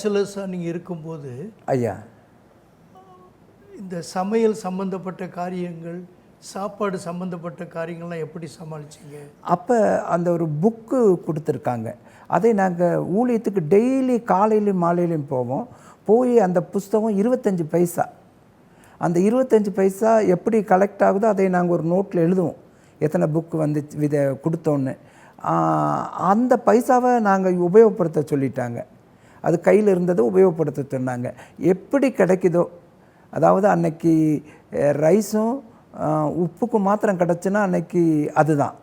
பேச்சுலர்ஸாக நீங்கள் இருக்கும்போது ஐயா. இந்த சமையல் சம்பந்தப்பட்ட காரியங்கள் சாப்பாடு சம்பந்தப்பட்ட காரியங்கள்லாம் எப்படி சமாளிச்சீங்க? அப்போ அந்த ஒரு புக்கு கொடுத்துருக்காங்க. அதை நாங்கள் ஊழியத்துக்கு டெய்லி காலையிலையும் மாலையிலையும் போவோம். போய் அந்த புஸ்தகம் இருபத்தஞ்சி பைசா. அந்த இருபத்தஞ்சி பைசா எப்படி கலெக்ட் ஆகுதோ அதை நாங்கள் ஒரு நோட்டில் எழுதுவோம். எத்தனை புக்கு வந்து வித கொடுத்தோன்னு. அந்த பைசாவை நாங்கள் உபயோகப்படுத்த சொல்லிட்டாங்க. அது கையில் இருந்ததை உபயோகப்படுத்த சொன்னாங்க. எப்படி கிடைக்குதோ அதாவது அன்னைக்கு ரைஸும் உப்புக்கு உப்புக்கும் மாத்திரம் கிடச்சுன்னா அன்னைக்கு அதுதான்.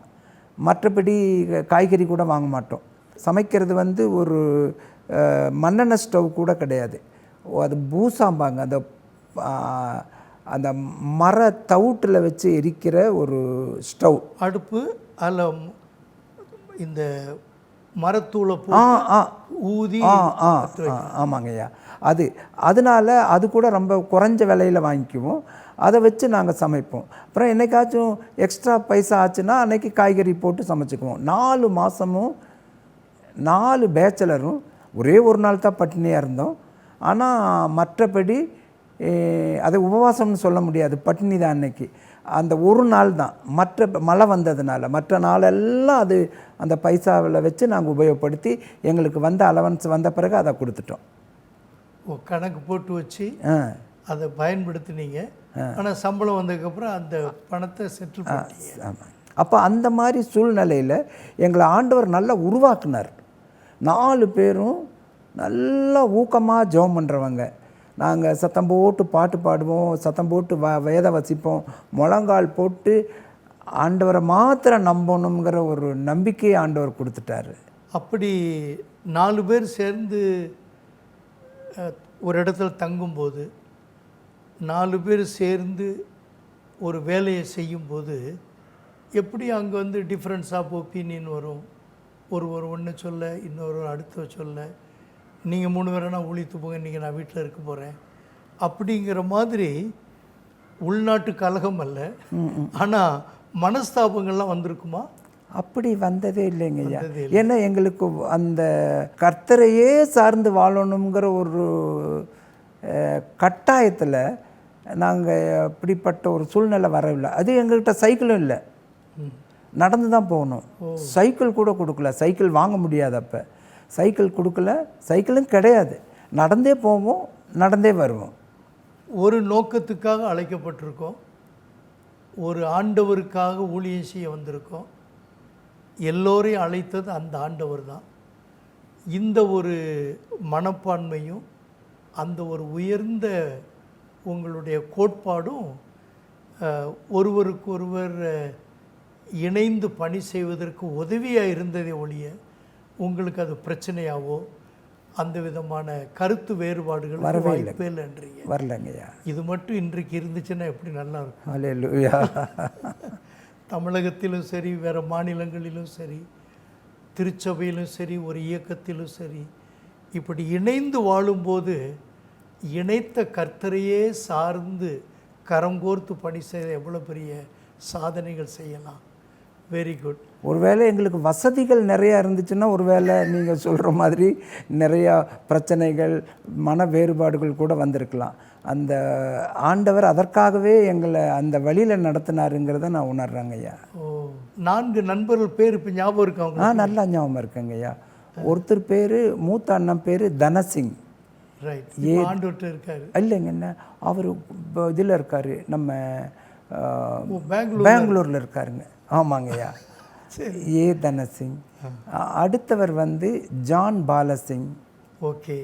மற்றபடி காய்கறி கூட வாங்க மாட்டோம். சமைக்கிறது வந்து ஒரு மண்ணெண்ணெய் ஸ்டவ் கூட கிடையாது. ஓ, அது பூசாம்பாங்க. அந்த அந்த மர தவுட்டில் வச்சு எரிக்கிற ஒரு ஸ்டவ். அடுப்பு அதில் இந்த மரத்தூளை போ ஆ. ஆ ஊதி ஆ ஆ ஆமாங்கய்யா. அது அதனால அது கூட ரொம்ப குறைஞ்ச விலையில் வாங்கிக்குவோம். அதை வச்சு நாங்கள் சமைப்போம். அப்புறம் என்னைக்காச்சும் எக்ஸ்ட்ரா பைசா ஆச்சுன்னா அன்னைக்கு காய்கறி போட்டு சமைச்சுக்குவோம். நாலு மாதமும் நாலு பேச்சலரும் ஒரே ஒரு நாள் தான் பட்டினியாக இருந்தோம். ஆனால் மற்றபடி அதை உபவாசம்னு சொல்ல முடியாது. பட்டினி தான் அன்னைக்கு. அந்த ஒரு நாள் தான். மற்ற மழை வந்ததுனால மற்ற நாளெல்லாம் அது அந்த பைசாவில் வச்சு நாங்கள் உபயோகப்படுத்தி எங்களுக்கு வந்த அலவன்ஸ் வந்த பிறகு அதை கொடுத்துட்டோம். கணக்கு போட்டு வச்சு அதை பயன்படுத்தினீங்க. ஆனால் சம்பளம் வந்ததுக்கப்புறம் அந்த பணத்தை செட்டில் ஆமாம் அப்போ அந்த மாதிரி சூழ்நிலையில் எங்களை ஆண்டவர் நல்லா உருவாக்குனார். நாலு பேரும் நல்லா ஊக்கமாக ஜெபம் பண்ணுறவங்க நாங்கள் சத்தம் போட்டு பாட்டு பாடுவோம் சத்தம் போட்டு வ வேத வசிப்போம். முழங்கால் போட்டு ஆண்டவரை மாத்திரம் நம்பணுங்கிற ஒரு நம்பிக்கையை ஆண்டவர் கொடுத்துட்டாரு. அப்படி நாலு பேர் சேர்ந்து ஒரு இடத்துல தங்கும்போது நாலு பேர் சேர்ந்து ஒரு வேலையை செய்யும்போது எப்படி அங்கே வந்து டிஃப்ரென்ஸ் ஆஃப் ஒப்பீனியன் வரும்? ஒருவர் ஒன்று சொல்ல இன்னொரு அடுத்த சொல்ல நீங்கள் மூணு பேரை நான் ஊழித்து போங்க நீங்கள் நான் வீட்டில் இருக்க போகிறேன் அப்படிங்கிற மாதிரி உள்நாட்டு கலகம் அல்ல. ஆனால் மனஸ்தாபங்கள்லாம் வந்திருக்குமா? அப்படி வந்ததே இல்லைங்க ஐயா. ஏன்னா எங்களுக்கு அந்த கர்த்தரையே சார்ந்து வாழணுங்கிற ஒரு கட்டாயத்தில் நாங்கள் அப்படிப்பட்ட ஒரு சூழ்நிலை வரவில்லை. அது எங்கள்கிட்ட சைக்கிளும் இல்லை. நடந்து தான் போகணும். சைக்கிள் கூட கொடுக்கல. சைக்கிள் வாங்க முடியாது அப்போ. சைக்கிள் கொடுக்கல. சைக்கிளும் கிடையாது. நடந்தே போவோம் நடந்தே வருவோம். ஒரு நோக்கத்துக்காக அழைக்கப்பட்டிருக்கோம். ஒரு ஆண்டவருக்காக ஊழியம் செய்ய வந்திருக்கோம். எல்லோரையும் அழைத்தது அந்த ஆண்டவர் தான். இந்த ஒரு மனப்பான்மையும் அந்த ஒரு உயர்ந்த உங்களுடைய கோட்பாடும் ஒருவருக்கொருவர் இணைந்து பணி செய்வதற்கு உதவியாக இருந்ததே ஒழிய உங்களுக்கு அது பிரச்சனையாவோ அந்த விதமான கருத்து வேறுபாடுகள் வாய்ப்பே இல்லைன்றீங்க. வரலங்கய்யா இது மட்டும் இன்றைக்கு இருந்துச்சுன்னா எப்படி நல்லா இருக்கும்? தமிழகத்திலும் சரி வேறு மாநிலங்களிலும் சரி திருச்சபையிலும் சரி ஒரு இயக்கத்திலும் சரி இப்படி இணைந்து வாழும்போது இணைத்த கர்த்தரையே சார்ந்து கரம் கோர்த்து பணி செய்ய எவ்வளோ பெரிய சாதனைகள் செய்யலாம். வெரி குட் ஒருவேளை எங்களுக்கு வசதிகள் நிறையா இருந்துச்சுன்னா ஒருவேளை நீங்கள் சொல்கிற மாதிரி நிறையா பிரச்சனைகள் மன வேறுபாடுகள் கூட வந்திருக்கலாம். அந்த ஆண்டவர் அதற்காகவே எங்களை அந்த வழியில் நடத்தினாருங்கிறத நான் உணர்றேங்க ஐயா. நான்கு நண்பர்கள் பேர் இப்போ ஞாபகம் இருக்கு அவங்க ஆ நல்லா ஞாபகம் இருக்குங்க ஐயா. ஒருத்தர் பேர் மூத்த அண்ணன் பேர் தனசிங். ஆண்டுகிட்ட இருக்காரு. இல்லைங்க என்ன அவர் இதில் இருக்கார் நம்ம பெங்களூரில் இருக்காருங்க. ஆமாங்க ஐயா. ஏ தனசிங். அடுத்தவர் வந்து ஜான் பாலசிங். ஓகே.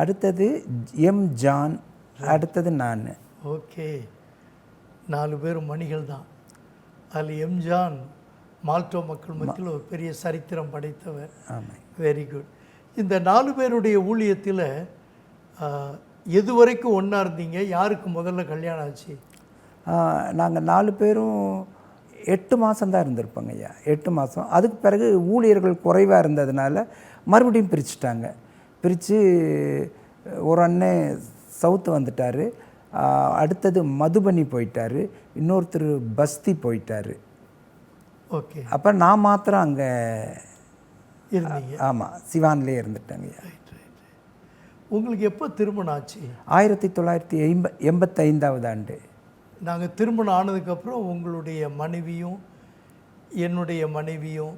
அடுத்தது எம் ஜான் அடுத்தது நான். ஓகே. நாலு பேர் மணிகள் தான். அதில் எம்ஜான் மால்டோ மக்கள் மத்தியில் ஒரு பெரிய சரித்திரம் படைத்தவர். ஆமாம் வெரி குட் இந்த நாலு பேருடைய ஊழியத்தில் எது வரைக்கும் ஒன்றா இருந்தீங்க? யாருக்கு முதல்ல கல்யாணம் ஆச்சு? நாங்கள் நாலு பேரும் எட்டு மாதம் தான் இருந்திருப்போங்க ஐயா. எட்டு மாதம் அதுக்கு பிறகு ஊழியர்கள் குறைவாக இருந்ததுனால மறுபடியும் பிரிச்சுட்டாங்க. பிரித்து ஒரு அண்ணன் சவுத்து வந்துட்டார். அடுத்தது மதுபனி போயிட்டார். இன்னொருத்தர் பஸ்தி போயிட்டார். ஓகே. அப்போ நான் மாத்திரம் அங்கே இருந்தீங்க. ஆமாம் சிவான்லேயே இருந்துட்டேங்க உங்களுக்கு எப்போ திருமணம் ஆச்சு? ஆயிரத்தி தொள்ளாயிரத்தி எண்ப எண்பத்தைந்தாவது ஆண்டு. நாங்கள் திருமணம் ஆனதுக்கப்புறம் உங்களுடைய மனைவியும் என்னுடைய மனைவியும்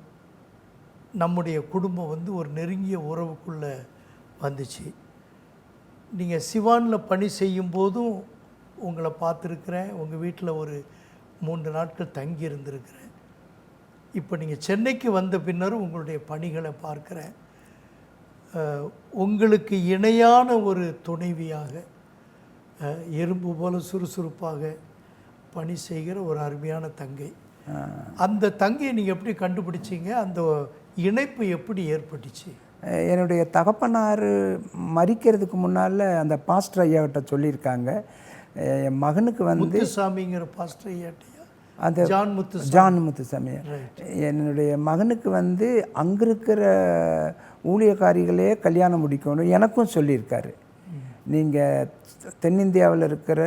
நம்முடைய குடும்பம் வந்து ஒரு நெருங்கிய உறவுக்குள்ளே வந்துச்சு. நீங்கள் சிவானில் பணி செய்யும் போதும் உங்களை பார்த்துருக்குறேன். உங்கள் வீட்டில் ஒரு மூன்று நாட்கள் தங்கி இருந்திருக்கிறேன் இப்போ நீங்கள் சென்னைக்கு வந்த பின்னரும் உங்களுடைய பணிகளை பார்க்குறேன். உங்களுக்கு இணையான ஒரு துணைவியாக எறும்பு போல சுறுசுறுப்பாக பணி செய்கிற ஒரு அருமையான தங்கை. அந்த தங்கையை நீங்கள் எப்படி கண்டுபிடிச்சீங்க? அந்த இணைப்பு எப்படி ஏற்பட்டுச்சு? என்னுடைய தகப்பனார் மறிக்கிறதுக்கு முன்னால் அந்த பாஸ்டர் ஐயாவிட்ட சொல்லியிருக்காங்க. என் மகனுக்கு வந்து முத்துசாமிங்கிற பாஸ்டர் ஐயாட்டியா? அந்த ஜான் முத்து ஜான் முத்துசாமி. என்னுடைய மகனுக்கு வந்து அங்கே இருக்கிற ஊழியக்காரிகளே கல்யாணம் முடிக்கணும். எனக்கும் சொல்லியிருக்காரு. நீங்கள் தென்னிந்தியாவில் இருக்கிற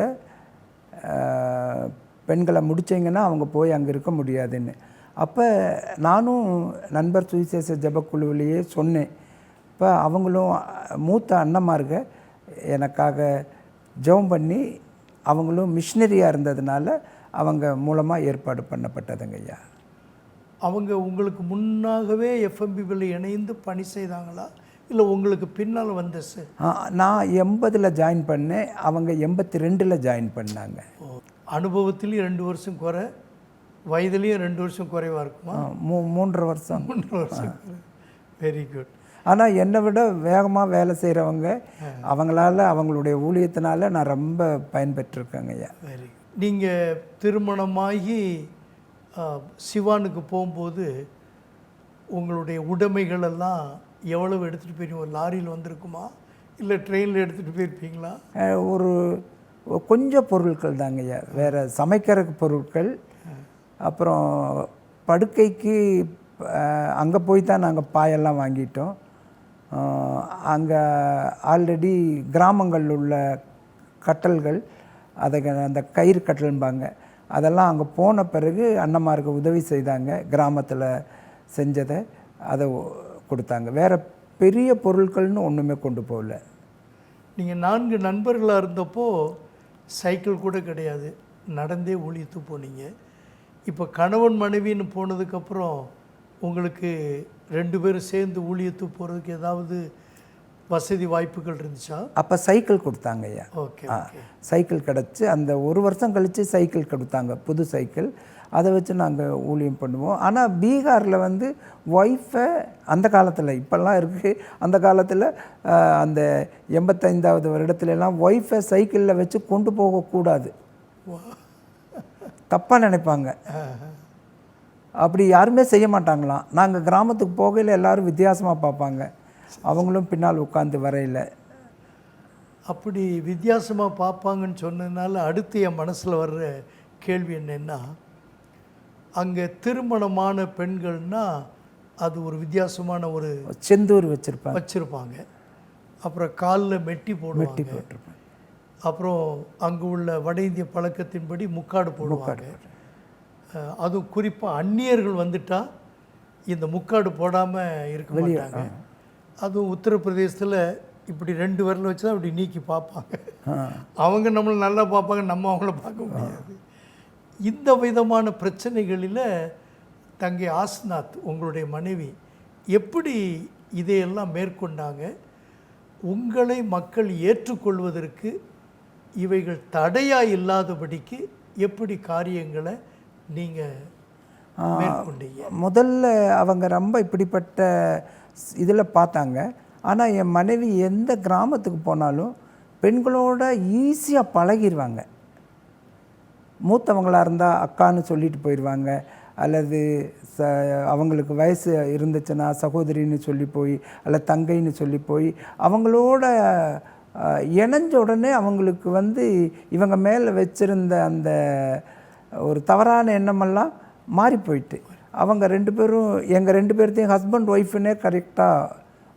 பெண்களை முடித்தீங்கன்னா அவங்க போய் அங்கே இருக்க முடியாதுன்னு. அப்போ நானும் நண்பர் சுவிசேஷ ஜபக்குழுவிலேயே சொன்னேன். இப்போ அவங்களும் மூத்த அண்ணன்மார்க எனக்காக ஜெபம் பண்ணி அவங்களும் மிஷினரியாக இருந்ததுனால அவங்க மூலமாக ஏற்பாடு பண்ணப்பட்டதுங்க ஐயா. அவங்க உங்களுக்கு முன்னாகவே எஃப்எம்பிபியில் இணைந்து பணி செய்தாங்களா? இல்லை உங்களுக்கு பின்னால் வந்த நான் எண்பதில் ஜாயின் பண்ணேன். அவங்க எண்பத்தி ரெண்டில் ஜாயின் பண்ணாங்க அனுபவத்திலையும் ரெண்டு வருஷம் குறை வயதுலேயும் ரெண்டு வருஷம் குறைவாக இருக்குமா? மூ மூன்றரை வருஷம். மூன்று வருஷம் வெரி குட் ஆனால் என்னை விட வேகமாக வேலை செய்கிறவங்க அவங்களால அவங்களுடைய ஊழியத்தினால நான் ரொம்ப பயன்பெற்றிருக்கேங்க ஐயா. வெரி நீங்கள் திருமணமாகி சிவானுக்கு போகும்போது உங்களுடைய உடைமைகள் எல்லாம் எவ்வளவு எடுத்துகிட்டு போயிருங்க ஒரு லாரியில் வந்திருக்குமா? இல்லை ட்ரெயினில் எடுத்துகிட்டு போயிருப்பீங்களா? ஒரு கொஞ்சம் பொருட்கள் தாங்க ஐயா. வேறு சமைக்கிற பொருட்கள். அப்புறம் படுக்கைக்கு அங்கே போய் தான் நாங்கள் பாயெல்லாம் வாங்கிட்டோம். அங்கே ஆல்ரெடி கிராமங்களில் உள்ள கட்டல்கள். அதை அந்த கயிறு கட்டல்பாங்க அதெல்லாம் அங்கே போன பிறகு அண்ணன்மாருக்கு உதவி செய்தாங்க கிராமத்தில் செஞ்சதை. அதை கொடுத்தாங்க. வேறு பெரிய பொருட்கள்னு ஒன்றுமே கொண்டு போகல. நீங்கள் நான்கு நண்பர்களாக இருந்தப்போ சைக்கிள் கூட கிடையாது. நடந்தே ஊழியத்து போனீங்க. இப்போ கணவன் மனைவின்னு போனதுக்கப்புறம் உங்களுக்கு ரெண்டு பேரும் சேர்ந்து ஊழியத்து போகிறதுக்கு ஏதாவது வசதி வாய்ப்புகள் இருந்துச்சா? அப்போ சைக்கிள் கொடுத்தாங்க ஐயா. ஓகே சைக்கிள் கிடச்சி அந்த ஒரு வருஷம் கழித்து சைக்கிள் கொடுத்தாங்க. புது சைக்கிள். அதை வச்சு நாங்கள் ஊழியம் பண்ணுவோம். ஆனால் பீகாரில் வந்து ஒய்ஃபை அந்த காலத்தில் இப்போல்லாம் இருக்குது அந்த காலத்தில் அந்த எண்பத்தைந்தாவது வருடத்துலலாம் ஒய்ஃபை சைக்கிளில் வச்சு கொண்டு போகக்கூடாது தப்பாக நினைப்பாங்க. அப்படி யாருமே செய்ய மாட்டாங்களாம். நாங்கள் கிராமத்துக்கு போகையில் எல்லோரும் வித்தியாசமாக பார்ப்பாங்க. அவங்களும் பின்னால் உட்காந்து வரையில். அப்படி வித்தியாசமாக பார்ப்பாங்கன்னு சொன்னதுனால அடுத்து என் மனசில் வர்ற கேள்வி என்னென்னா அங்கே திருமணமான பெண்கள்னா அது ஒரு வித்தியாசமான ஒரு செந்தூர் வச்சுருப்பாங்க. வச்சுருப்பாங்க. அப்புறம் காலில் மெட்டி போடுவாங்க. போட்டிருப்பாங்க. அப்புறம் அங்கே உள்ள வட இந்திய பழக்கத்தின்படி முக்காடு போடுவாங்க. அதுவும் குறிப்பாக அந்நியர்கள் வந்துட்டா இந்த முக்காடு போடாமல் இருக்க மாட்டாங்க. அதுவும் உத்தரப்பிரதேசத்தில் இப்படி ரெண்டு விரல வச்சு தான் அப்படி நீக்கி பார்ப்பாங்க. அவங்க நம்மளை நல்லா பார்ப்பாங்க நம்ம அவங்கள பார்க்க முடியாது. இந்த விதமான பிரச்சனைகளில் தங்கை ஆஸ்நாத் உங்களுடைய மனைவி எப்படி இதையெல்லாம் மேற்கொண்டாங்க? உங்களை மக்கள் ஏற்றுக்கொள்வதற்கு இவைகள் தடையா இல்லாதபடிக்கு எப்படி காரியங்களை நீங்கள் மேற்கொண்டீங்க? முதல்ல அவங்க ரொம்ப இப்படிப்பட்ட இதில் பார்த்தாங்க. ஆனால் என் மனைவி எந்த கிராமத்துக்கு போனாலும் பெண்களோட ஈஸியாக பழகிடுவாங்க மூத்தவங்களாக இருந்தால் அக்கான்னு சொல்லிட்டு போயிடுவாங்க அல்லது ச அவங்களுக்கு வயசு இருந்துச்சுன்னா சகோதரின்னு சொல்லி போய் அல்ல தங்கைன்னு சொல்லி போய் அவங்களோட இணைஞ்ச உடனே அவங்களுக்கு வந்து இவங்க மேலே வச்சிருந்த அந்த ஒரு தவறான எண்ணமெல்லாம் மாறி போயிட்டு. அவங்க ரெண்டு பேரும் எங்கள் ரெண்டு பேர்த்தையும் ஹஸ்பண்ட் ஒய்ஃப்னே கரெக்டாக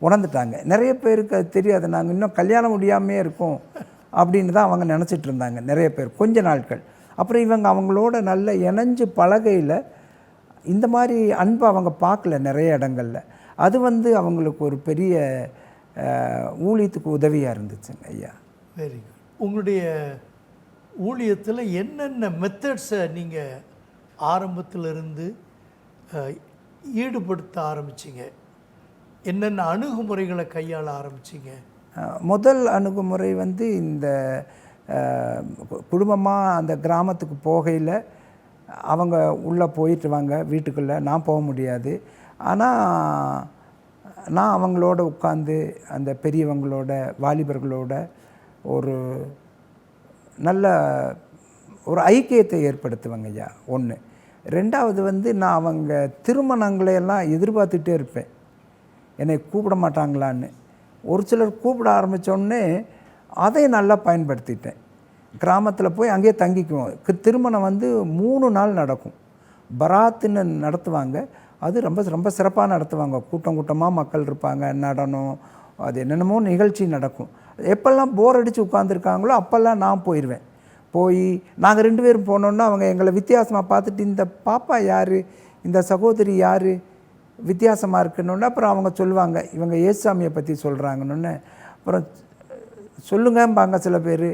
உணர்ந்துட்டாங்க. நிறைய பேருக்கு அது தெரியாது. நாங்கள் இன்னும் கல்யாணம் முடியாமே இருக்கோம். அப்படின்னு தான் அவங்க நினச்சிட்டு இருந்தாங்க. நிறைய பேர். கொஞ்ச நாட்கள். அப்புறம் இவங்க அவங்களோட நல்ல இணைஞ்சு பழகையில் இந்த மாதிரி அன்பை அவங்க பார்க்கல நிறைய இடங்கள்ல. அது வந்து அவங்களுக்கு ஒரு பெரிய ஊழியத்துக்கு உதவியாக இருந்துச்சுங்க ஐயா. வெரி குட் உங்களுடைய ஊழியத்தில் என்னென்ன மெத்தட்ஸை நீங்கள் ஆரம்பத்திலிருந்து ஈடுபடுத்த ஆரம்பிச்சீங்க? என்னென்ன அணுகுமுறைகளை கையாள ஆரம்பிச்சீங்க? முதல் அணுகுமுறை வந்து இந்த குடும்பமாக அந்த கிராமத்துக்கு போகையில் அவங்க உள்ளே போயிட்டு வாங்க வீட்டுக்குள்ளே. நான் போக முடியாது. ஆனால் நான் அவங்களோட உட்காந்து அந்த பெரியவங்களோட வாலிபர்களோட ஒரு நல்ல ஒரு ஐக்கியத்தை ஏற்படுத்துவேங்க ஐயா. ஒன்று ரெண்டாவது வந்து நான் அவங்க திருமணங்களையெல்லாம் எதிர்பார்த்துட்டே இருப்பேன். என்னை கூப்பிட மாட்டாங்களான்னு. ஒரு சிலர் கூப்பிட ஆரம்பித்தோடனே அதை நல்லா பயன்படுத்திட்டேன். கிராமத்தில் போய் அங்கேயே தங்கிக்குவோம். திருமணம் வந்து மூணு நாள் நடக்கும். பராத்துன்னு நடத்துவாங்க. அது ரொம்ப ரொம்ப சிறப்பாக நடத்துவாங்க. கூட்டம் கூட்டமாக மக்கள் இருப்பாங்க. நடனம் அது என்னென்னமோ நிகழ்ச்சி நடக்கும். எப்பெல்லாம் போர் அடித்து உட்காந்துருக்காங்களோ அப்போல்லாம் நான் போயிடுவேன் போய் நாங்கள் ரெண்டு பேரும் போனோன்னா அவங்க எங்களை வித்தியாசமாக பார்த்துட்டு இந்த பாப்பா யார்? இந்த சகோதரி யார்? வித்தியாசமாக இருக்குன்னு அப்புறம் அவங்க சொல்லுவாங்க. இவங்க ஏசாமியை பற்றி சொல்கிறாங்கன்னு அப்புறம் சொல்லுங்கம்பாங்க சில பேர்.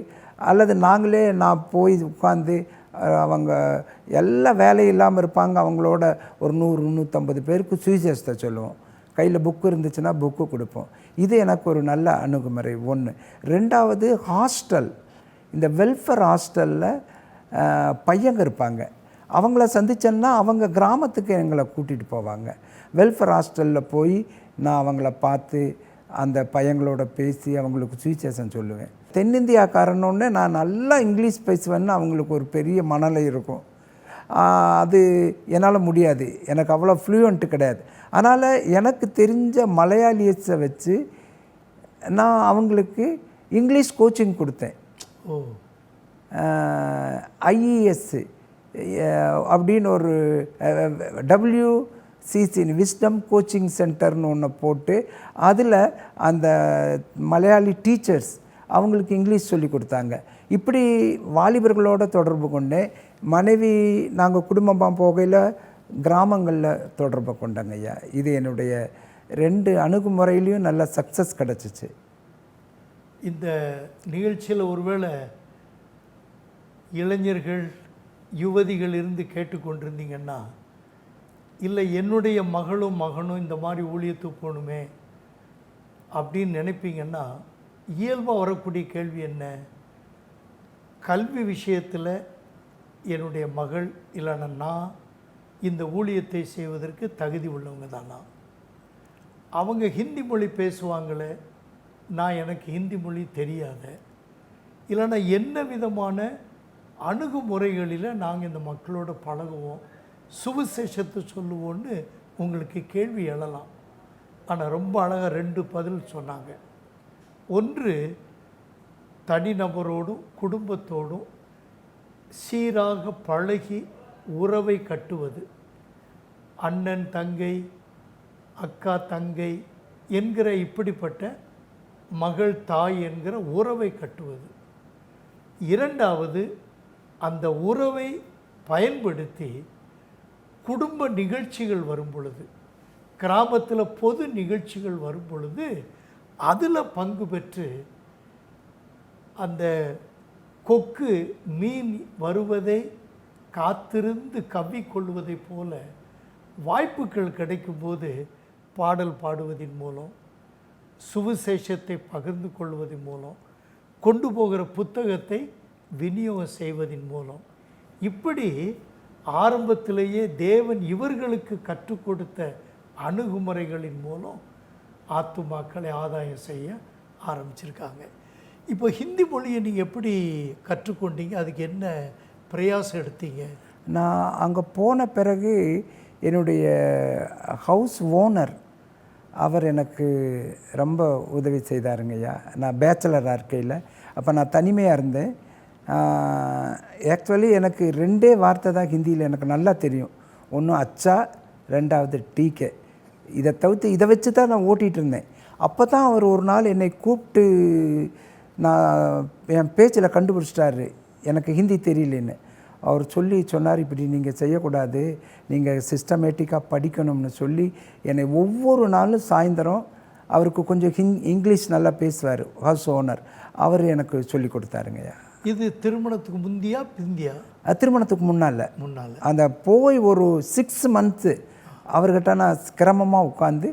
அல்லது நாங்களே நான் போய் உட்காந்து அவங்க எல்லா வேலையும் இல்லாமல் இருப்பாங்க. அவங்களோட ஒரு நூறு நூற்றம்பது பேருக்கு சுயசேஷத்தை சொல்லுவோம். கையில் புக்கு இருந்துச்சுன்னா புக்கு கொடுப்போம். இது எனக்கு ஒரு நல்ல அணுகுமுறை. ஒன்று ரெண்டாவது ஹாஸ்டல் இந்த வெல்ஃபேர் ஹாஸ்டலில் பையங்க இருப்பாங்க. அவங்கள சந்திச்சேன்னா அவங்க கிராமத்துக்கு எங்களை கூட்டிகிட்டு போவாங்க. வெல்ஃபேர் ஹாஸ்டலில் போய் நான் அவங்கள பார்த்து அந்த பையங்களோட பேசி அவங்களுக்கு சுவிசேஷம் சொல்லுவேன். தென்னிந்தியாக்காரனோடனே நான் நல்லா இங்கிலீஷ் பேசுவேன்னு அவங்களுக்கு ஒரு பெரிய மனநிலை இருக்கும். அது என்னால் முடியாது. எனக்கு அவ்வளோ ஃப்ளூயண்ட்டு கிடையாது. அதனால் எனக்கு தெரிஞ்ச மலையாளியஸை வச்சு நான் அவங்களுக்கு இங்கிலீஷ் கோச்சிங் கொடுத்தேன். ஓ. ஐஇஎஸ் அப்படின்னு ஒரு டபிள்யூ சிசின் விஸ்டம் கோச்சிங் சென்டர்னு ஒன்று போட்டு அதில் அந்த மலையாளி டீச்சர்ஸ் அவங்களுக்கு இங்கிலீஷ் சொல்லி கொடுத்தாங்க. இப்படி வாலிபர்களோட தொடர்பு கொண்டு மனைவி நாங்கள் குடும்பமாக போகையில் கிராமங்களில் தொடர்பு கொண்டங்க ஐயா. இது என்னுடைய ரெண்டு அணுகுமுறையிலையும் நல்ல சக்ஸஸ் கிடச்சிச்சு. இந்த நிகழ்ச்சியில் ஒருவேளை இளைஞர்கள் யுவதிகள் இருந்து கேட்டுக்கொண்டிருந்தீங்கன்னா இல்லை என்னுடைய மகளும் மகனும் இந்த மாதிரி ஊழியத்துக்கு போகணுமே அப்படின்னு நினைப்பீங்கன்னா இயல்பாக வரக்கூடிய கேள்வி என்ன? கல்வி விஷயத்தில் என்னுடைய மகள் இல்லைன்னா நான் இந்த ஊழியத்தை செய்வதற்கு தகுதி உள்ளவங்க தானா அவங்க ஹிந்தி மொழி பேசுவாங்களே நான் எனக்கு ஹிந்தி மொழி தெரியாத. இல்லைன்னா என்ன விதமான அணுகுமுறைகளில் நாங்கள் இந்த மக்களோட பழகுவோம் சுவிசேஷத்தை சொல்லுவோன்னு உங்களுக்கு கேள்வி எழலாம். ஆனால் ரொம்ப அழகாக ரெண்டு பதில் சொன்னாங்க. ஒன்று தனிநபரோடும் குடும்பத்தோடும் சீராக பழகி உறவை கட்டுவது. அண்ணன் தங்கை அக்கா தங்கை என்கிற இப்படிப்பட்ட மகள் தாய் என்கிற உறவை கட்டுவது. இரண்டாவது அந்த உறவை பயன்படுத்தி குடும்ப நிகழ்ச்சிகள் வரும் பொழுது கிராமத்தில் பொது நிகழ்ச்சிகள் வரும் பொழுது அதில் பங்கு பெற்று அந்த கொக்கு மீன் வருவதை காத்திருந்து கவ்விக்கொள்வதைப் போல வாய்ப்புகள் கிடைக்கும்போது பாடல் பாடுவதின் மூலம் சுவிசேஷத்தை பகிர்ந்து கொள்வதன் மூலம் கொண்டு போகிற புத்தகத்தை விநியோகம் செய்வதன் மூலம். இப்படி ஆரம்பத்திலேயே தேவன் இவர்களுக்கு கற்றுக் கொடுத்த அணுகுமுறைகளின் மூலம் ஆத்துமாக்களை ஆதாயம் செய்ய ஆரம்பிச்சிருக்காங்க. இப்போ ஹிந்தி மொழியை நீங்கள் எப்படி கற்றுக்கொண்டீங்க? அதுக்கு என்ன பிரயாசம் எடுத்தீங்க? நான் அங்கே போன பிறகு என்னுடைய ஹவுஸ் ஓனர் அவர் எனக்கு ரொம்ப உதவி செய்தாருங்கய்யா நான் பேச்சலராக இருக்கையில் அப்போ நான் தனிமையாக இருந்தேன். ஆக்சுவலி எனக்கு ரெண்டே வார்த்தை தான் ஹிந்தியில் எனக்கு நல்லா தெரியும். ஒன்று அச்சா ரெண்டாவது டீக்கே. இதை தவிர்த்து இதை வச்சு தான் நான் ஓட்டிகிட்டு இருந்தேன். அப்போ தான் அவர் ஒரு நாள் என்னை கூப்பிட்டு நான் என் பேச்சில் கண்டுபிடிச்சிட்டாரு. எனக்கு ஹிந்தி தெரியலன்னு. அவர் சொல்லி சொன்னார் இப்படி நீங்கள் செய்யக்கூடாது நீங்கள் சிஸ்டமேட்டிக்காக படிக்கணும்னு சொல்லி என்னை ஒவ்வொரு நாளும் சாயந்தரம் அவருக்கு கொஞ்சம் ஹிங் இங்கிலீஷ் நல்லா பேசுவார் ஹவுஸ் ஓனர் அவர் எனக்கு சொல்லி கொடுத்தாருங்கய்யா இது திருமணத்துக்கு முந்தியா பிந்தியா? திருமணத்துக்கு முன்னால். முன்னால். அந்த போய் ஒரு சிக்ஸ் மந்த்து அவர்கிட்ட நான் கிரமமாக உட்காந்து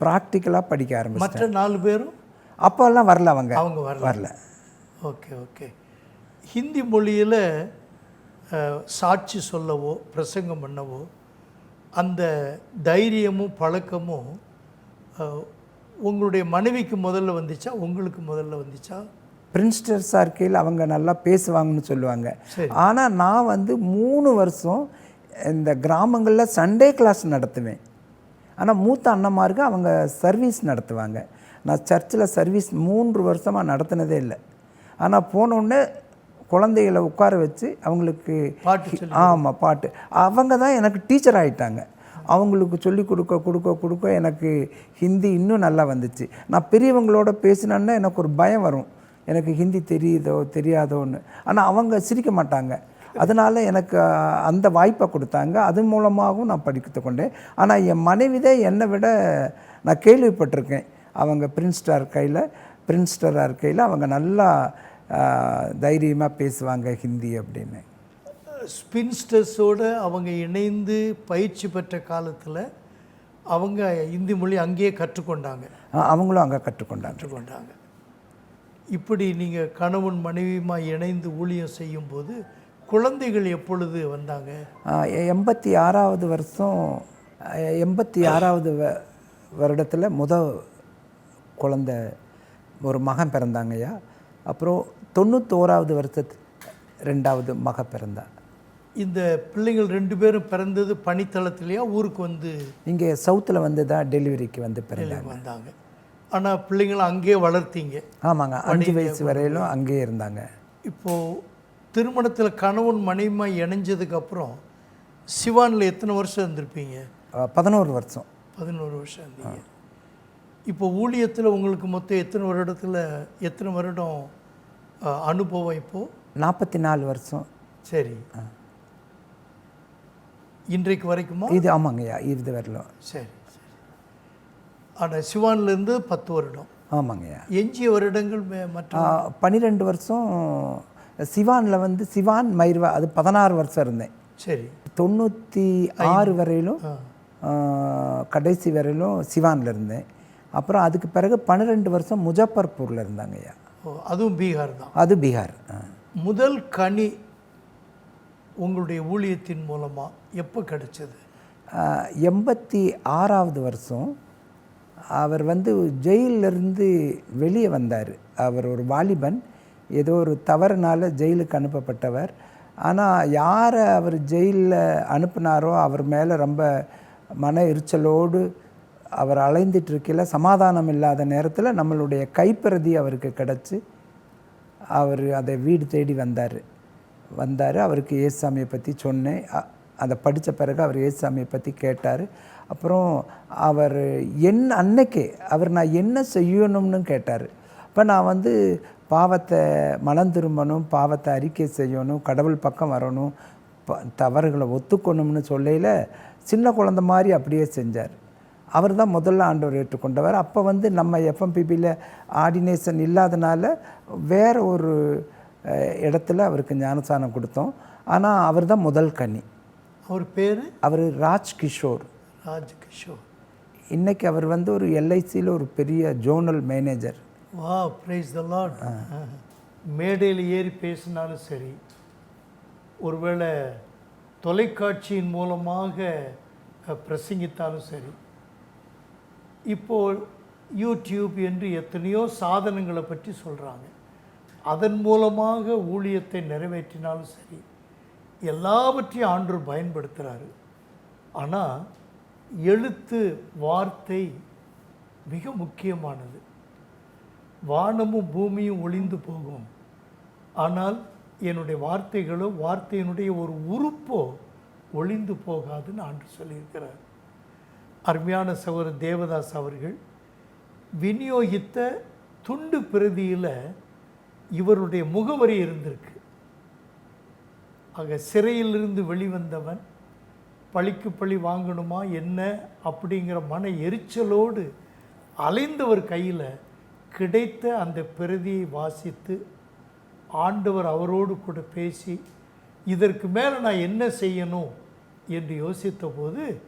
ப்ராக்டிக்கலாக படிக்க ஆரம்பிச்சேன் மற்ற நாலு பேரும்? அப்போல்லாம் வரல அவங்க. அவங்க வரல. வரல. Okay okay. ஹிந்தி மொழியில் சாட்சி சொல்லவோ பிரசங்கம் பண்ணவோ அந்த தைரியமும் பழக்கமும் உங்களுடைய மனைவிக்கு முதல்ல வந்துச்சா? உங்களுக்கு முதல்ல வந்துச்சா? பிரின்ஸ்டர்ஸாக இருக்கையில் அவங்க நல்லா பேசுவாங்கன்னு சொல்லுவாங்க. சரி. ஆனால் நான் வந்து மூணு வருஷம் இந்த கிராமங்களில் சண்டே கிளாஸ் நடத்துவேன். ஆனால் மூத்த அண்ணன்மாருக்கு அவங்க சர்வீஸ் நடத்துவாங்க. நான் சர்ச்சில் சர்வீஸ் மூன்று வருஷமாக நடத்தினதே இல்லை. ஆனால் போனோடனே குழந்தைகளை உட்கார வச்சு அவங்களுக்கு பாட்டு ஆமாம் பாட்டு. அவங்க தான் எனக்கு டீச்சர் ஆகிட்டாங்க அவங்களுக்கு சொல்லி கொடுக்க கொடுக்க கொடுக்க எனக்கு ஹிந்தி இன்னும் நல்லா வந்துச்சு. நான் பெரியவங்களோட பேசினேன்னா எனக்கு ஒரு பயம் வரும். எனக்கு ஹிந்தி தெரியுதோ தெரியாதோன்னு. ஆனால் அவங்க சிரிக்க மாட்டாங்க. அதனால் எனக்கு அந்த வாய்ப்பை கொடுத்தாங்க. அது மூலமாகவும் நான் படித்து கொண்டேன். ஆனால் என் மனைவி தான் என்னை விட நான் கேள்விப்பட்டிருக்கேன். அவங்க பிரின்ஸ்டர் இருக்கையில் பிரின்ஸ்டராக இருக்கையில் அவங்க நல்லா தைரியமாக பேசுவாங்க ஹிந்தி அப்படின்னு. ஸ்பின்ஸ்டர்ஸோட அவங்க இணைந்து பயிற்சி பெற்ற காலத்தில் அவங்க இந்தி மொழி அங்கேயே கற்றுக்கொண்டாங்க. அவங்களும் அங்கே கற்றுக்கொண்டாங்க. கற்றுக்கொண்டாங்க. இப்படி நீங்கள் கணவன் மனைவியுமா இணைந்து ஊழியம் செய்யும்போது குழந்தைகள் எப்பொழுது வந்தாங்க? எண்பத்தி ஆறாவது வருஷம் எண்பத்தி ஆறாவது வருடத்தில் முத குழந்தை ஒரு மகன் பிறந்தாங்கய்யா. அப்புறம் தொண்ணூத்தோராவது வருஷத்து ரெண்டாவது மக பிறந்தா. இந்த பிள்ளைகள் ரெண்டு பேரும் பிறந்தது பனித்தளத்திலேயா ஊருக்கு வந்து? இங்கே சவுத்தில் வந்து தான் டெலிவரிக்கு வந்து பிறந்தாங்க. வந்தாங்க. ஆனால் பிள்ளைங்களை அங்கேயே வளர்த்தீங்க. ஆமாங்க அஞ்சு வயசு வரையிலும் அங்கேயே இருந்தாங்க. இப்போது திருமணத்தில் கணவன் மனைவிமா இணைஞ்சதுக்கு அப்புறம் சிவானில் எத்தனை வருஷம் இருந்திருப்பீங்க? பதினோரு வருஷம். பதினோரு வருஷம் இருந்தீங்க. இப்போ ஊழியத்தில் உங்களுக்கு மொத்தம் எத்தனை வருடத்தில் எத்தனை வருடம் அனுபவம் இப்போது நாற்பத்தி நாலு வருஷம். சரி. இன்றைக்கு வரைக்குமா? இது ஆமாங்கய்யா இது வரலும். சரி சரி. ஆனால் சிவான்லேருந்து பத்து வருடம். ஆமாங்கய்யா எஞ்சிய வருடங்கள் மற்ற பன்னிரெண்டு வருஷம் சிவானில் வந்து சிவான் மைர்வா அது பதினாறு வருஷம் இருந்தேன். சரி. தொண்ணூற்றி ஆறு வரையிலும் கடைசி வரையிலும் சிவானில் இருந்தேன். அப்புறம் அதுக்கு பிறகு பன்னிரெண்டு வருஷம் முஜஃபர்பூரில் இருந்தாங்க ஐயா. ஓ அதுவும் பீகார் தான். அது பீகார். முதல் கனி உங்களுடைய ஊழியத்தின் மூலமாக எப்போ கிடைச்சது? எண்பத்தி ஆறாவது வருஷம் அவர் வந்து ஜெயிலிருந்து வெளியே வந்தார். அவர் ஒரு வாலிபன். ஏதோ ஒரு தவறுனால ஜெயிலுக்கு அனுப்பப்பட்டவர். ஆனால் யாரை அவர் ஜெயிலில் அனுப்புனாரோ அவர் மேலே ரொம்ப மன எரிச்சலோடு அவர் அலைந்துட்டு இருக்கையில் சமாதானம் இல்லாத நேரத்தில் நம்மளுடைய கைப்பிரதி அவருக்கு கிடச்சி அவர் அதை வீடு தேடி வந்தார். வந்தார் அவருக்கு ஏசாமியை பற்றி சொன்னேன். அதை படித்த பிறகு அவர் ஏசாமியை பற்றி கேட்டார். அப்புறம் அவர் என் அன்னைக்கே அவர் நான் என்ன செய்யணும்னு கேட்டார். இப்போ நான் வந்து பாவத்தை மனம் திரும்பணும் பாவத்தை அறிக்கை செய்யணும் கடவுள் பக்கம் வரணும் ப தவறுகளை ஒத்துக்கணும்னு சொல்லையில் சின்ன குழந்த மாதிரி அப்படியே செஞ்சார். அவர் தான் முதல்ல ஆண்டவர் ஏற்றுக்கொண்டவர். அப்போ வந்து நம்ம எஃப்எம்பிபியில் ஆர்டினேஷன் இல்லாதனால வேற ஒரு இடத்துல அவருக்கு ஞானசானம் கொடுத்தோம். ஆனால் அவர் தான் முதல் கன்னி. அவர் பேர்? அவர் ராஜ் கிஷோர். ராஜ்கிஷோர் இன்னைக்கு அவர் வந்து ஒரு எல்ஐசியில் ஒரு பெரிய ஜோனல் மேனேஜர். வா பிரைஸ் த லார்ட் மேடையில் ஏறி பேசினாலும் சரி ஒருவேளை தொலைக்காட்சியின் மூலமாக பிரசங்கித்தாலும் சரி இப்போ யூடியூப் என்று எத்தனையோ சாதனங்களை பற்றி சொல்கிறாங்க அதன் மூலமாக ஊழியத்தை நிறைவேற்றினாலும் சரி எல்லாவற்றையும் ஆண்டவர் பயன்படுத்துகிறாரு ஆனால் எழுத்து வார்த்தை மிக முக்கியமானது. வானமும் பூமியும் ஒளிந்து போகும். ஆனால் என்னுடைய வார்த்தைகளோ வார்த்தையினுடைய ஒரு உறுப்போ ஒளிந்து போகாதுன்னு ஆண்டு சொல்லியிருக்கிறார். அருமையான சகோதரர் தேவதாஸ் அவர்கள் விநியோகித்த துண்டு பிரதியில் இவருடைய முகவரி இருந்திருக்கு. ஆக சிறையிலிருந்து வெளிவந்தவன் பழிக்கு பழி வாங்கணுமா என்ன அப்படிங்கிற மன எரிச்சலோடு அலைந்தவர் கையில் கிடைத்த அந்த பிரதியை வாசித்து ஆண்டவர் அவரோடு கூட பேசி இதற்கு மேலே நான் என்ன செய்யணும்? என்று யோசித்த போது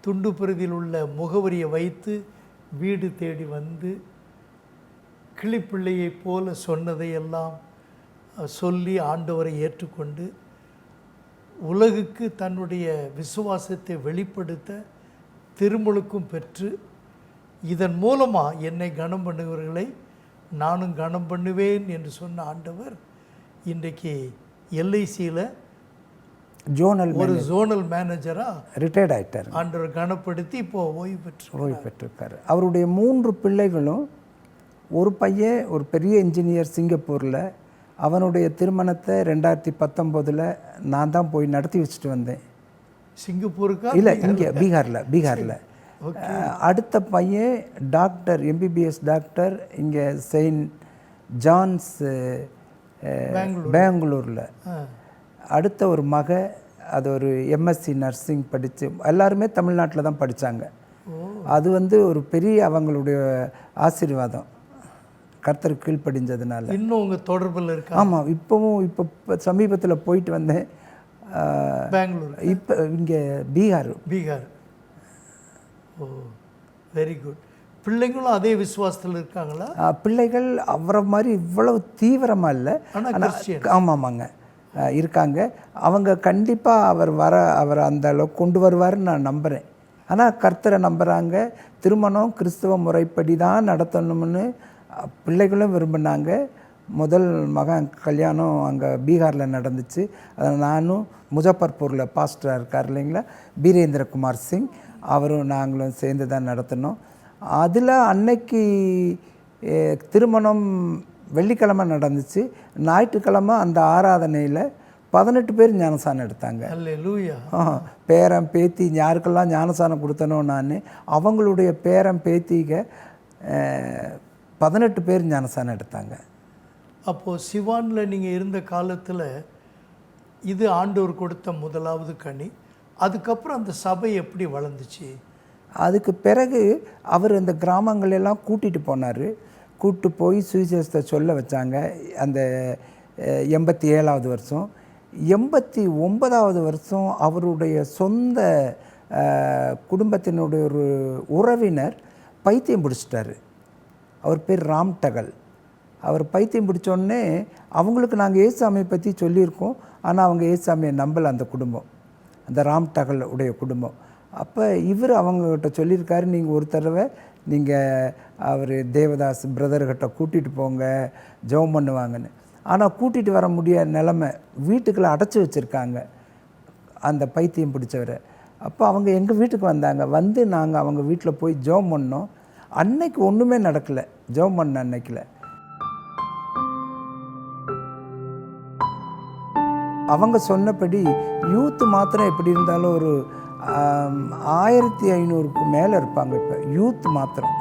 துண்டு பிரதியில் உள்ள முகவரியை வைத்து வீடு தேடி வந்து கிளிப்பிள்ளையைப் போல சொன்னதையெல்லாம் சொல்லி ஆண்டவரை ஏற்றுக்கொண்டு உலகுக்கு தன்னுடைய விசுவாசத்தை வெளிப்படுத்த திருமுழுக்கும் பெற்று இதன் மூலமாக என்னை கனம் பண்ணுகிறவர்களை நானும் கனம் பண்ணுவேன் என்று சொன்ன ஆண்டவர் இன்றைக்கு எல்ஐசியில் ஜோனல் ஒரு ஜோனல் மேனேஜராக ரிட்டையர்ட் ஆயிட்டார். ஆண்டவர் கனப்படுத்தி இப்போ ஓய்வு பெற்று ஓய்வு பெற்றிருக்காரு. அவருடைய மூன்று பிள்ளைகளும் ஒரு பையன் ஒரு பெரிய இன்ஜினியர் சிங்கப்பூரில். அவனுடைய திருமணத்தை ரெண்டாயிரத்தி பத்தொம்போதில் நான் தான் போய் நடத்தி வச்சுட்டு வந்தேன். சிங்கப்பூருக்கா? இல்லை இங்கே பீகாரில். பீகாரில் அடுத்த பையன் டாக்டர் எம்பிபிஎஸ் டாக்டர் இங்கே செயின்ட் ஜான்ஸ் பெங்களூரில். அடுத்த ஒரு மக அது ஒரு எம்எஸ்சி நர்சிங் படித்து எல்லாருமே தமிழ்நாட்டில் தான் படித்தாங்க அது வந்து ஒரு பெரிய அவங்களுடைய ஆசீர்வாதம். கர்த்தர் கீழ்ப்படிஞ்சதுனால. இன்னும் உங்கள் தொடர்பில் இருக்கா? ஆமாம் இப்போவும் இப்போ சமீபத்தில் போயிட்டு வந்தேன். பெங்களூர் இப்போ இங்கே Bihar. Bihar. Oh very good பிள்ளைங்களும் அதே விசுவாசத்தில் இருக்காங்களா? பிள்ளைகள் அவரை மாதிரி இவ்வளவு தீவிரமாக இல்லை. ஆனா ஆனால் கிறிஸ்டியன் ஆமாமாங்க. ஆ, இருக்காங்க. அவங்க கண்டிப்பாக அவர் வர அவர் அந்த அளவுக்கு கொண்டு வருவாருன்னு நான் நம்புகிறேன் ஆனால் கர்த்தரை நம்புகிறாங்க திருமணம் கிறிஸ்துவ முறைப்படி தான் நடத்தணும்னு பிள்ளைகளும் விரும்பினாங்க. முதல் மகன் கல்யாணம் அங்கே பீகாரில் நடந்துச்சு. அதை நானும் முஜஃபர்பூரில் பாஸ்டராக இருக்கார் இல்லைங்களா? பீரேந்திரகுமார் சிங். அவரும் நாங்களும் சேர்ந்து தான் நடத்தினோம். அதில் அன்னைக்கு திருமணம் வெள்ளிக்கிழமை நடந்துச்சு. ஞாயிற்றுக்கிழமை அந்த ஆராதனையில் பதினெட்டு பேர் ஞானசானம் எடுத்தாங்க. பேரன் பேத்தி யாருக்கெல்லாம் ஞானசானம் கொடுத்தனோ நான் அவங்களுடைய பேரன் பேத்திக பதினெட்டு பேர் ஞானசானம் எடுத்தாங்க. அப்போது சிவானில் நீங்கள் இருந்த காலத்தில் இது ஆண்டவர் கொடுத்த முதலாவது கனி. அதுக்கப்புறம் அந்த சபை எப்படி வளர்ந்துச்சு? அதுக்கு பிறகு அவர் அந்த கிராமங்களெல்லாம் கூட்டிகிட்டு போனார். கூப்பிட்டு போய் சுவிசேஷத்தை சொல்ல வச்சாங்க. அந்த எண்பத்தி ஏழாவது வருஷம். எண்பத்தி ஒன்பதாவது வருஷம் அவருடைய சொந்த குடும்பத்தினுடைய ஒரு உறவினர் பைத்தியம் பிடிச்சிட்டாரு. அவர் பேர் ராம் டகல். அவர் பைத்தியம் பிடிச்சோடனே அவங்களுக்கு நாங்கள் ஏசாமியை பற்றி சொல்லியிருக்கோம். ஆனால் அவங்க ஏசாமியை நம்பலை அந்த குடும்பம். அந்த ராம் டகல் உடைய குடும்பம். அப்போ இவர் அவங்கக்கிட்ட சொல்லியிருக்காரு நீங்கள் ஒரு தடவை நீங்கள் அவர் தேவதாஸ் பிரதர்கிட்ட கூட்டிகிட்டு போங்க ஜெபம் பண்ணுவாங்கன்னு. ஆனால் கூட்டிகிட்டு வர முடியாத நிலமை வீட்டுக்குள்ளே அடைச்சி வச்சுருக்காங்க. அந்த பைத்தியம் பிடிச்சவரை. அப்போ அவங்க எங்கள் வீட்டுக்கு வந்தாங்க? வந்து நாங்கள் அவங்க வீட்டில் போய் ஜெபம் பண்ணோம். அன்னைக்கு ஒன்றுமே நடக்கலை. ஜெபம் பண்ண அன்னைக்கில். அவங்க சொன்னபடி யூத்து மாத்திரம் எப்படி இருந்தாலும் ஒரு ஆயிரத்தி ஐநூறுக்கு மேலே இருப்பாங்க இப்போ யூத் மாத்திரம்.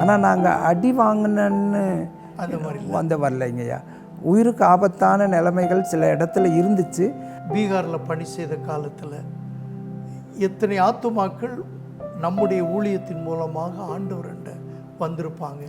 ஆனால் நாங்கள் அடி வாங்கினன்னு அந்த மாதிரி அந்த வரலைங்கய்யா உயிருக்கு ஆபத்தான நிலைமைகள் சில இடத்துல இருந்துச்சு. பீகாரில் பணி செய்த காலத்தில் எத்தனை ஆத்துமாக்கள் நம்முடைய ஊழியத்தின் மூலமாக ஆண்டவர்கிட்ட வந்திருப்பாங்க.